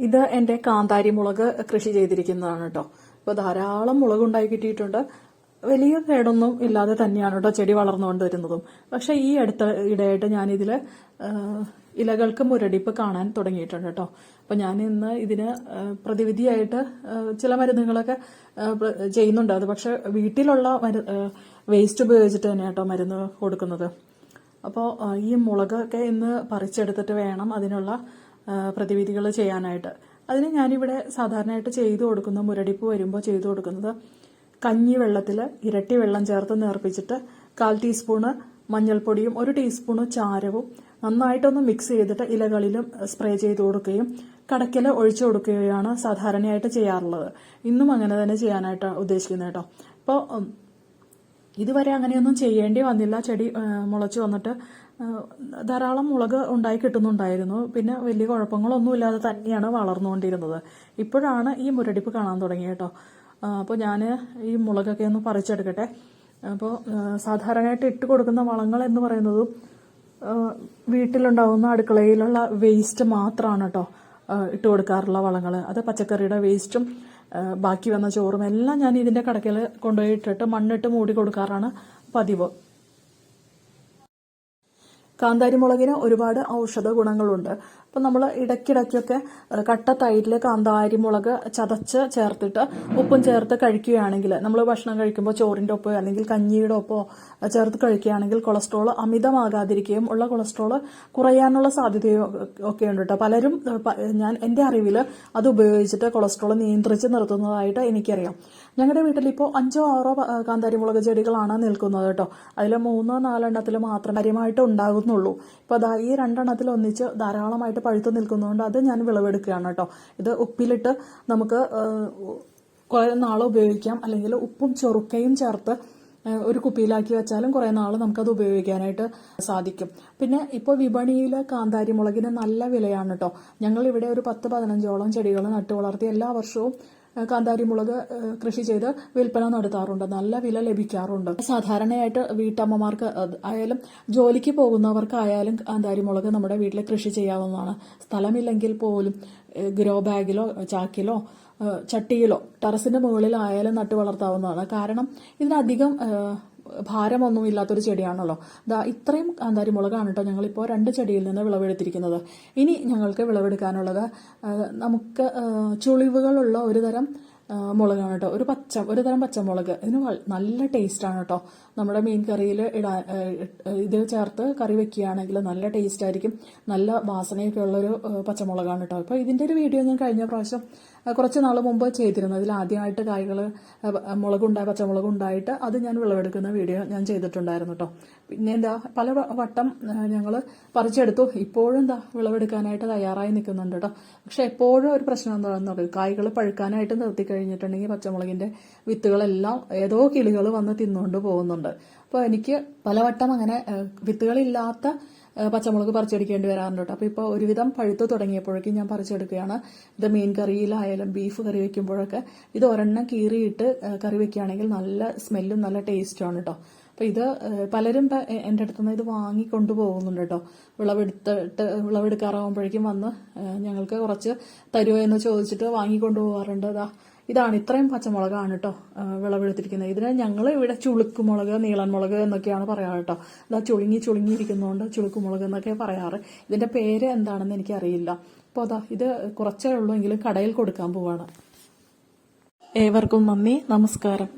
ഇത് എന്റെ കാന്താരി മുളക് കൃഷി ചെയ്തിരിക്കുന്നതാണ് കേട്ടോ ഇപ്പോൾ ധാരാളം മുളക് ഉണ്ടായി കിട്ടിയിട്ടുണ്ട്. വലിയ കേടൊന്നും ഇല്ലാതെ തന്നെയാണ് കേട്ടോ ചെടി വളർന്നുകൊണ്ട് വരുന്നതും. പക്ഷെ ഈ അടുത്ത ഇടയായിട്ട് ഞാനിതിൽ ഇലകൾക്ക് മുരടിപ്പ് കാണാൻ തുടങ്ങിയിട്ടുണ്ട് കേട്ടോ അപ്പം ഞാൻ ഇന്ന് ഇതിന് പ്രതിവിധിയായിട്ട് ചില മരുന്നുകളൊക്കെ ചെയ്യുന്നുണ്ട്. അത് പക്ഷെ വീട്ടിലുള്ള മരു വേസ്റ്റ് ഉപയോഗിച്ചിട്ട് തന്നെ കേട്ടോ മരുന്ന് കൊടുക്കുന്നത്. അപ്പോൾ ഈ മുളകൊക്കെ ഇന്ന് പറിച്ചെടുത്തിട്ട് വേണം അതിനുള്ള പ്രതിവിധികൾ ചെയ്യാനായിട്ട്. അതിന് ഞാനിവിടെ സാധാരണയായിട്ട് ചെയ്തു കൊടുക്കുന്ന മുരടിപ്പ് വരുമ്പോൾ ചെയ്തു കൊടുക്കുന്നത് കഞ്ഞി വെള്ളത്തിൽ ഇരട്ടി വെള്ളം ചേർത്ത് നേർപ്പിച്ചിട്ട് കാൽ ടീസ്പൂണ് മഞ്ഞൾപ്പൊടിയും ഒരു ടീസ്പൂണ് ചാരവും നന്നായിട്ടൊന്ന് മിക്സ് ചെയ്തിട്ട് ഇലകളിലും സ്പ്രേ ചെയ്ത് കൊടുക്കുകയും കടക്കിൽ ഒഴിച്ചു കൊടുക്കുകയാണ് സാധാരണയായിട്ട് ചെയ്യാറുള്ളത്. ഇന്നും അങ്ങനെ തന്നെ ചെയ്യാനായിട്ട് ഉദ്ദേശിക്കുന്നത് കേട്ടോ. അപ്പോൾ ഇതുവരെ അങ്ങനെയൊന്നും ചെയ്യേണ്ടി വന്നില്ല. ചെടി മുളച്ച് വന്നിട്ട് ധാരാളം മുളക് ഉണ്ടായി കിട്ടുന്നുണ്ടായിരുന്നു. പിന്നെ വലിയ കുഴപ്പങ്ങളൊന്നുമില്ലാതെ തന്നെയാണ് വളർന്നുകൊണ്ടിരുന്നത്. ഇപ്പോഴാണ് ഈ മുരടിപ്പ് കാണാൻ തുടങ്ങിയത് കേട്ടോ. അപ്പോൾ ഞാൻ ഈ മുളകൊക്കെ ഒന്ന് പറിച്ചെടുക്കട്ടെ. അപ്പോൾ സാധാരണയായിട്ട് ഇട്ട് കൊടുക്കുന്ന വളങ്ങൾ എന്ന് പറയുന്നതും വീട്ടിലുണ്ടാവുന്ന അടുക്കളയിലുള്ള വേസ്റ്റ് മാത്രമാണ് കേട്ടോ ഇട്ട് കൊടുക്കാറുള്ള വളങ്ങൾ അത് പച്ചക്കറിയുടെ വേസ്റ്റും ബാക്കി വന്ന ചോറും എല്ലാം ഞാൻ ഇതിന്റെ കടക്കൽ കൊണ്ടുപോയി ഇട്ടിട്ട് മണ്ണിട്ട് മൂടി കൊടുക്കാറാണ് പതിവ്. കാന്താരി മുളകിന് ഒരുപാട് ഔഷധ ഗുണങ്ങളുണ്ട് അപ്പം നമ്മൾ ഇടയ്ക്കിടയ്ക്കൊക്കെ കട്ട തൈരിൽ കാന്താരി മുളക് ചതച്ച് ചേർത്തിട്ട് ഉപ്പും ചേർത്ത് കഴിക്കുകയാണെങ്കിൽ നമ്മൾ ഭക്ഷണം കഴിക്കുമ്പോൾ ചോറിന്റെ ഒപ്പോ അല്ലെങ്കിൽ കഞ്ഞിയുടെ ഒപ്പോ ചേർത്ത് കഴിക്കുകയാണെങ്കിൽ കൊളസ്ട്രോൾ അമിതമാകാതിരിക്കുകയും ഉള്ള കൊളസ്ട്രോൾ കുറയാനുള്ള സാധ്യതയും ഒക്കെ ഉണ്ട് കേട്ടോ. പലരും ഞാൻ എന്റെ അറിവിൽ അത് ഉപയോഗിച്ചിട്ട് കൊളസ്ട്രോൾ നിയന്ത്രിച്ച് നിർത്തുന്നതായിട്ട് എനിക്കറിയാം. ഞങ്ങളുടെ വീട്ടിൽ ഇപ്പോൾ അഞ്ചോ ആറോ കാന്താരി മുളക് ചെടികളാണ് നിൽക്കുന്നത് കേട്ടോ. അതിൽ മൂന്നോ നാലെണ്ണത്തിൽ മാത്രം കാര്യമായിട്ട് ഉണ്ടാകുന്നുള്ളൂ. ഇപ്പോൾ ഈ രണ്ടെണ്ണത്തിൽ ഒന്നിച്ച് ധാരാളമായിട്ട് പഴുത്ത് നിൽക്കുന്നതുകൊണ്ട് അത് ഞാൻ വിളവെടുക്കുകയാണ് കേട്ടോ. ഇത് ഉപ്പിലിട്ട് നമുക്ക് കുറേ നാൾ ഉപയോഗിക്കാം. അല്ലെങ്കിൽ ഉപ്പും ചെറുക്കയും ചേർത്ത് ഒരു കുപ്പിയിലാക്കി വെച്ചാലും കുറേ നാൾ നമുക്കത് ഉപയോഗിക്കാനായിട്ട് സാധിക്കും. പിന്നെ ഇപ്പോൾ വിപണിയിൽ കാന്താരി മുളകിന് നല്ല വിലയാണ് കേട്ടോ. ഞങ്ങൾ ഇവിടെ ഒരു പത്ത് പതിനഞ്ചോളം ചെടികൾ നട്ടു വളർത്തി എല്ലാ വർഷവും കാന്താരി മുളക് കൃഷി ചെയ്ത് വിൽപ്പന നടത്താറുണ്ട്. നല്ല വില ലഭിക്കാറുണ്ട്. സാധാരണയായിട്ട് വീട്ടമ്മമാർക്ക് ആയാലും ജോലിക്ക് പോകുന്നവർക്കായാലും കാന്താരി മുളക് നമ്മുടെ വീട്ടിൽ കൃഷി ചെയ്യാവുന്നതാണ്. സ്ഥലമില്ലെങ്കിൽ പോലും ഗ്രോ ബാഗിലോ ചാക്കിലോ ചട്ടിയിലോ ടെറസിന്റെ മുകളിലായാലും നട്ടു വളർത്താവുന്നതാണ് കാരണം ഇതിനധികം ഭാരമൊന്നും ഇല്ലാത്തൊരു ചെടിയാണല്ലോ. ദാ ഇത്രയും കാന്താരി മുളകാണ് കേട്ടോ ഞങ്ങളിപ്പോൾ രണ്ട് ചെടിയിൽ നിന്ന് വിളവെടുത്തിരിക്കുന്നത്. ഇനി ഞങ്ങൾക്ക് വിളവെടുക്കാനുള്ളത് നമുക്ക് ചുളിവുകളുള്ള ഒരു തരം മുളകാണ് കേട്ടോ. ഒരു പച്ച ഒരു തരം പച്ചമുളക്. ഇതിന് നല്ല ടേസ്റ്റാണ് കേട്ടോ. നമ്മുടെ മീൻ കറിയിൽ ഇടാൻ ഇത് ചേർത്ത് കറി വെക്കുകയാണെങ്കിൽ നല്ല ടേസ്റ്റ് ആയിരിക്കും നല്ല വാസനയൊക്കെ ഉള്ളൊരു പച്ചമുളകാണ് കേട്ടോ. അപ്പോൾ ഇതിന്റെ ഒരു വീഡിയോ ഞാൻ കഴിഞ്ഞ പ്രാവശ്യം കുറച്ച് നാൾ മുമ്പ് ചെയ്തിരുന്നു. അതിൽ ആദ്യമായിട്ട് കായ്കൾ മുളകുണ്ടായ പച്ചമുളകുണ്ടായിട്ട് അത് ഞാൻ വിളവെടുക്കുന്ന വീഡിയോ ഞാൻ ചെയ്തിട്ടുണ്ടായിരുന്നു കേട്ടോ പിന്നെ എന്താ പല വട്ടം ഞങ്ങൾ പറിച്ചെടുത്തു. ഇപ്പോഴും എന്താ വിളവെടുക്കാനായിട്ട് തയ്യാറായി നിൽക്കുന്നുണ്ട് കേട്ടോ പക്ഷെ എപ്പോഴും ഒരു പ്രശ്നം എന്താണെന്ന് പറയും കായ്കൾ പഴുക്കാനായിട്ട് നിർത്തി കഴിഞ്ഞിട്ടുണ്ടെങ്കിൽ പച്ചമുളകിന്റെ വിത്തുകളെല്ലാം ഏതോ കിളികൾ വന്ന് തിന്നുകൊണ്ട് പോകുന്നുണ്ട്. അപ്പോൾ എനിക്ക് പലവട്ടം അങ്ങനെ വിത്തുകളില്ലാത്ത പച്ചമുളക് പറിച്ചെടുക്കേണ്ടി വരാറുണ്ട് കേട്ടോ. അപ്പോൾ ഇപ്പോൾ ഒരുവിധം പഴുത്ത് തുടങ്ങിയപ്പോഴേക്കും ഞാൻ പറിച്ചെടുക്കുകയാണ്. ഇത് മീൻ കറിയിലായാലും ബീഫ് കറി വെക്കുമ്പോഴൊക്കെ ഇത് ഒരെണ്ണം കീറിയിട്ട് കറി വെക്കുകയാണെങ്കിൽ നല്ല സ്മെല്ലും നല്ല ടേസ്റ്റുമാണ് കേട്ടോ. അപ്പോൾ ഇത് പലരും എന്റെ അടുത്ത് നിന്ന് ഇത് വാങ്ങി കൊണ്ടുപോകുന്നുണ്ട് കേട്ടോ. വിളവെടുത്തിട്ട് വിളവെടുക്കാറാകുമ്പോഴേക്കും വന്ന് ഞങ്ങൾക്ക് കുറച്ച് തരുമോ എന്ന് ചോദിച്ചിട്ട് വാങ്ങി കൊണ്ടുപോകാറുണ്ട്. ഇതാ ഇതാണ് ഇത്രയും പച്ചമുളകാണ് കേട്ടോ വിളവെടുത്തിരിക്കുന്നത്. ഇതിനെ ഞങ്ങൾ ഇവിടെ ചുളുക്കുമുളക് നീളൻ മുളക് എന്നൊക്കെയാണ് പറയാറ് കേട്ടോ ഇതാ ചുളുങ്ങി ചുളുങ്ങിയിരിക്കുന്നതുകൊണ്ട് ചുളുക്കുമുളക് എന്നൊക്കെ പറയാറ്. ഇതിന്റെ പേര് എന്താണെന്ന് എനിക്കറിയില്ല. അപ്പോൾ അതാ ഇത് കുറച്ചേ ഉള്ളൂ എങ്കിലും കടയിൽ കൊടുക്കാൻ പോവാണ്. ഏവർക്കും നന്ദി നമസ്കാരം.